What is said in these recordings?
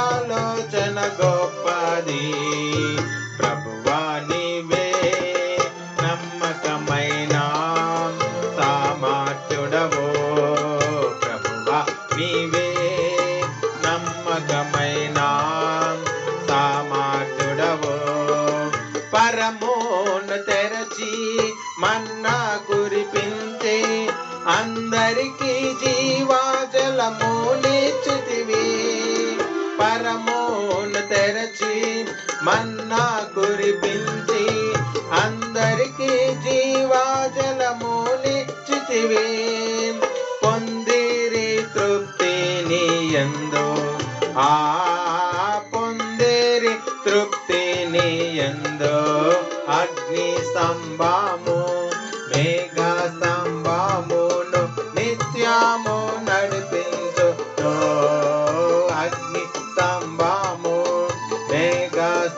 ఆలోచన గొప్పది. ప్రభువా నీవే నమ్మకమైన సామర్థ్యుడవో ప్రభువా నీవే నమ్మకమైన సామర్థ్యుడవో పరమోను తెరచి మన్నా కురిపించే అందరికీ జీవాజలము నిచ్చితివి పరమోను తెరచి మన్నా కురిపించి అందరికీ జీవాజలమునిచ్చితివి. పొందిరి తృప్తిని ఎందు. ఆ పొందిరి తృప్తిని ఎందు. అగ్ని స్తంభము మేఘ స్తంభ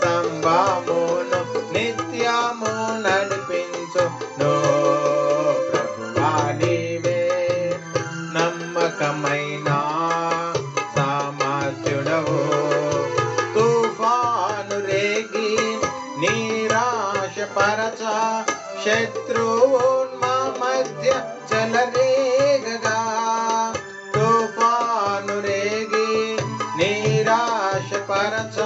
సంభామును నిత్యము నడిపించు నో ప్రభువా నమ్మకమైన సామర్థ్యుడవు. తుఫాను రేగి నీరాశ పరచ శత్రువున్మ మధ్య చలరేగగా తుఫాను రేగి నీరాశ పరచ